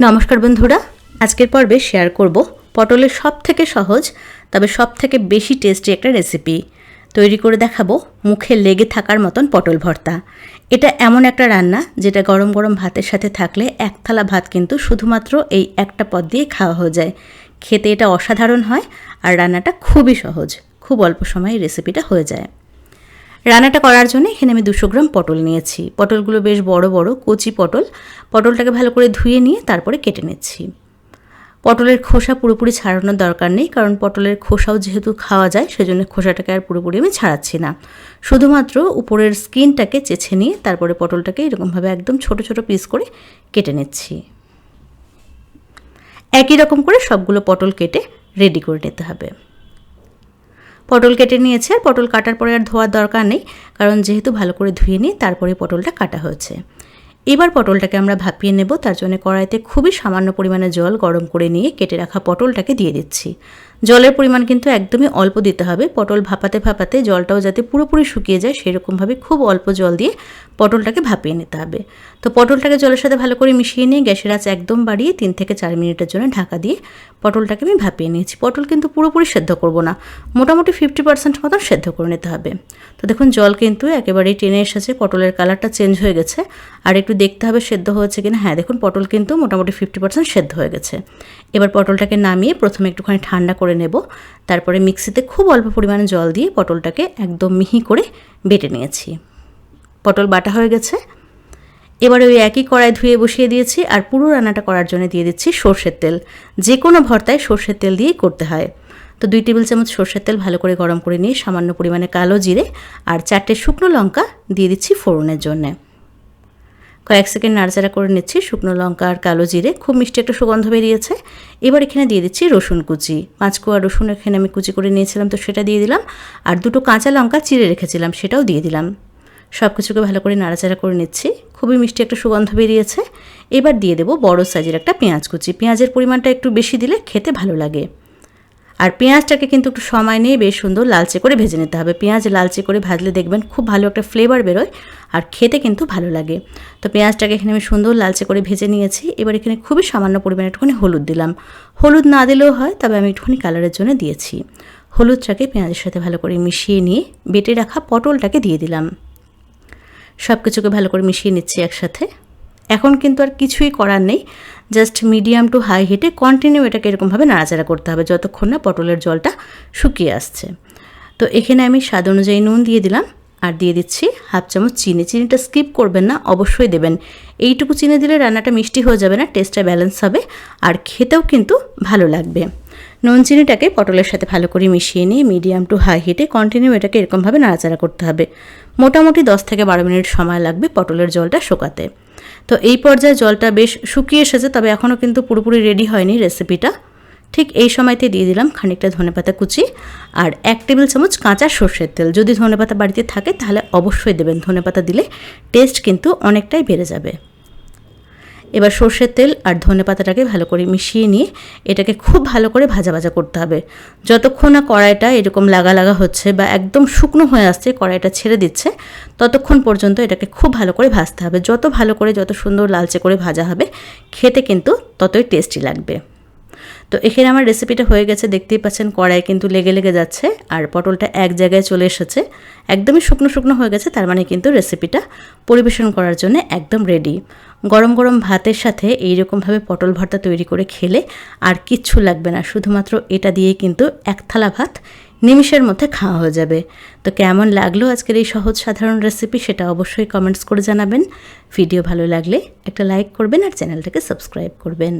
নমস্কার বন্ধুরা, আজকের পর্বে শেয়ার করব পটলের সব থেকে সহজ, তবে সব থেকে বেশি টেস্টি একটা রেসিপি তৈরি করে দেখাবো মুখে লেগে থাকার মতন পটল ভর্তা। এটা এমন একটা রান্না, যেটা গরম গরম ভাতের সাথে থাকলে এক থালা ভাত কিন্তু শুধুমাত্র এই একটা পদ দিয়ে খাওয়া হয়ে যায়। খেতে এটা অসাধারণ হয় আর রান্নাটা খুবই সহজ, খুব অল্প সময়ে রেসিপিটা হয়ে যায়। রান্নাটা করার জন্য এখানে আমি দুশো গ্রাম পটল নিয়েছি। পটলগুলো বেশ বড় বড়, কচি পটল। পটলটাকে ভালো করে ধুয়ে নিয়ে তারপরে কেটে নিচ্ছি। পটলের খোসা পুরোপুরি ছাড়ানোর দরকার নেই, কারণ পটলের খোসাও যেহেতু খাওয়া যায়, সেজন্য খোসাটাকে আর পুরোপুরি আমি ছাড়াচ্ছি না। শুধুমাত্র উপরের স্কিনটাকে চেছে নিয়ে তারপরে পটলটাকে এরকমভাবে একদম ছোট ছোট পিস করে কেটে নিচ্ছি। একই রকম করে সবগুলো পটল কেটে রেডি করে নিতে হবে। পটল কেটে নিয়েছে। আর পটল কাটার পরে আর ধোয়ার দরকার নেই, কারণ যেহেতু ভালো করে ধুয়ে নিয়ে তারপরে পটলটা কাটা হয়েছে। এবার পটলটাকে আমরা ভাপিয়ে নেব। তার জন্য কড়াইতে খুবই সামান্য পরিমাণে জল গরম করে নিয়ে কেটে রাখা পটলটাকে দিয়ে দিচ্ছি। জলের পরিমাণ কিন্তু একদমই অল্প দিতে হবে। পটল ভাপাতে ভাপাতে জলটাও যাতে পুরোপুরি শুকিয়ে যায়, সেরকমভাবে খুব অল্প জল দিয়ে পটলটাকে ভাপিয়ে নিতে হবে। তো পটলটাকে জলের সাথে ভালো করে মিশিয়ে নিয়ে গ্যাসের আঁচ একদম বাড়িয়ে তিন থেকে চার মিনিটের জন্য ঢাকা দিয়ে পটলটাকে আমি ভাপিয়ে নিয়েছি। পটল কিন্তু পুরোপুরি সেদ্ধ করব না, মোটামুটি ফিফটি পার্সেন্ট মতন সেদ্ধ করে নিতে হবে। তো দেখুন, জল কিন্তু একেবারেই টেনে এসেছে, পটলের কালারটা চেঞ্জ হয়ে গেছে। আর একটু দেখতে হবে সেদ্ধ হয়েছে কিনা। হ্যাঁ দেখুন, পটল কিন্তু মোটামুটি ফিফটি পার্সেন্ট সেদ্ধ হয়ে গেছে। এবার পটলটাকে নামিয়ে প্রথমে একটুখানি ঠান্ডা করে নেব। তারপরে মিক্সিতে খুব অল্প পরিমাণে জল দিয়ে পটলটাকে একদম মিহি করে বেটে নিয়েছি। পটল বাটা হয়ে গেছে। এবার ওই একই কড়াই ধুয়ে বসিয়ে দিয়েছি আর পুরো রান্নাটা করার জন্য দিয়ে দিচ্ছি সর্ষের তেল। যে কোনো ভর্তায় সর্ষের তেল দিয়েই করতে হয়। তো দুই টেবিল চামচ সর্ষের তেল ভালো করে গরম করে নিয়ে সামান্য পরিমাণে কালো জিরে আর চারটে শুকনো লঙ্কা দিয়ে দিচ্ছি ফোড়নের জন্যে। কয়েক সেকেন্ড নাড়াচাড়া করে নিচ্ছি। শুকনো লঙ্কা আর কালো জিরে। খুব মিষ্টি একটা সুগন্ধ বেরিয়েছে। এবার এখানে দিয়ে দিচ্ছি রসুন কুচি। পাঁচ কোয়া রসুন এখানে আমি কুচি করে নিয়েছিলাম, তো সেটা দিয়ে দিলাম। আর দুটো কাঁচা লঙ্কা চিড়ে রেখেছিলাম, সেটাও দিয়ে দিলাম। সব কিছুকে ভালো করে নাড়াচাড়া করে নিচ্ছি। খুবই মিষ্টি একটা সুগন্ধ বেরিয়েছে। এবার দিয়ে দেবো বড় সাইজের একটা পেঁয়াজ কুচি। পেঁয়াজের পরিমাণটা একটু বেশি দিলে খেতে ভালো লাগে। আর পেঁয়াজটাকে কিন্তু একটু সময় নিয়ে বেশ সুন্দর লালচে করে ভেজে নিতে হবে। পেঁয়াজ লালচে করে ভাজলে দেখবেন খুব ভালো একটা ফ্লেভার বেরোয় আর খেতে কিন্তু ভালো লাগে। তো পেঁয়াজটাকে এখানে আমি সুন্দর লালচে করে ভেজে নিয়েছি। এবার এখানে খুবই সামান্য পরিমাণে একটুখানি হলুদ দিলাম। হলুদ না দিলেও হয়, তবে আমি একটুখানি কালারের জন্য দিয়েছি। হলুদটাকে পেঁয়াজের সাথে ভালো করে মিশিয়ে নিয়ে বেটে রাখা পটলটাকে দিয়ে দিলাম। সব কিছুকে ভালো করে মিশিয়ে নিচ্ছি একসাথে। এখন কিন্তু আর কিছুই করার নেই। জাস্ট মিডিয়াম টু হাই হিটে কন্টিনিউ এটাকে এরকমভাবে নাড়াচাড়া করতে হবে যতক্ষণ না পটলের জলটা শুকিয়ে আসছে। তো এখানে আমি স্বাদ অনুযায়ী নুন দিয়ে দিলাম আর দিয়ে দিচ্ছি হাফ চামচ চিনি। চিনিটা স্কিপ করবেন না, অবশ্যই দেবেন। এইটুকু চিনি দিলে রান্নাটা মিষ্টি হয়ে যাবে না টেস্টটা ব্যালেন্স হবে আর খেতেও কিন্তু ভালো লাগবে। নুন চিনিটাকে পটলের সাথে ভালো করে মিশিয়ে নিয়ে মিডিয়াম টু হাই হিটে কন্টিনিউ এটাকে এরকমভাবে নাড়াচাড়া করতে হবে। মোটামুটি দশ থেকে বারো মিনিট সময় লাগবে পটলের জলটা শুকাতে। তো এই পর্যায়ে জলটা বেশ শুকিয়ে এসেছে, তবে এখনও কিন্তু পুরোপুরি রেডি হয়নি রেসিপিটা ঠিক এই সময়তে দিয়ে দিলাম খানিকটা ধনেপাতা কুচি আর এক টেবিল চামচ কাঁচা সর্ষের তেল। যদি ধনেপাতা বাড়িতে থাকে, তাহলে অবশ্যই দেবেন। ধনেপাতা দিলে টেস্ট কিন্তু অনেকটাই বেড়ে যাবে। এবার সর্ষের তেল আর ধনে পাতাটাকে ভালো করে মিশিয়ে নিয়ে এটাকে খুব ভালো করে ভাজা ভাজা করতে হবে। যতক্ষণ না কড়াইটা এরকম লাগা লাগা হচ্ছে বা একদম শুকনো হয়ে আসছে, কড়াইটা ছেড়ে দিচ্ছে, ততক্ষণ পর্যন্ত এটাকে খুব ভালো করে ভাজতে হবে। যত ভালো করে, যত সুন্দর লালচে করে ভাজা হবে, খেতে কিন্তু ততই টেস্টি লাগবে। তো এখানে আমার রেসিপিটা হয়ে গেছে, দেখতেই পাচ্ছেন কড়াই কিন্তু লেগে লেগে যাচ্ছে আর পটলটা এক জায়গায় চলে এসেছে। একদমই শুকনো শুকনো হয়ে গেছে, তার মানে কিন্তু রেসিপিটা পরিবেশন করার জন্য একদম রেডি গরম গরম ভাতের সাথে এইরকমভাবে পটল ভর্তা তৈরি করে খেলে আর কিচ্ছু লাগবে না, শুধুমাত্র এটা দিয়ে কিন্তু এক থালা ভাত নিমিষের মধ্যে খাওয়া হয়ে যাবে। তো কেমন লাগল আজকের এই সহজ সাধারণ রেসিপি সেটা অবশ্যই কমেন্টস করে জানাবেন। ভিডিও ভালো লাগলে একটা লাইক করবেন আর চ্যানেলটাকে সাবস্ক্রাইব করবেন।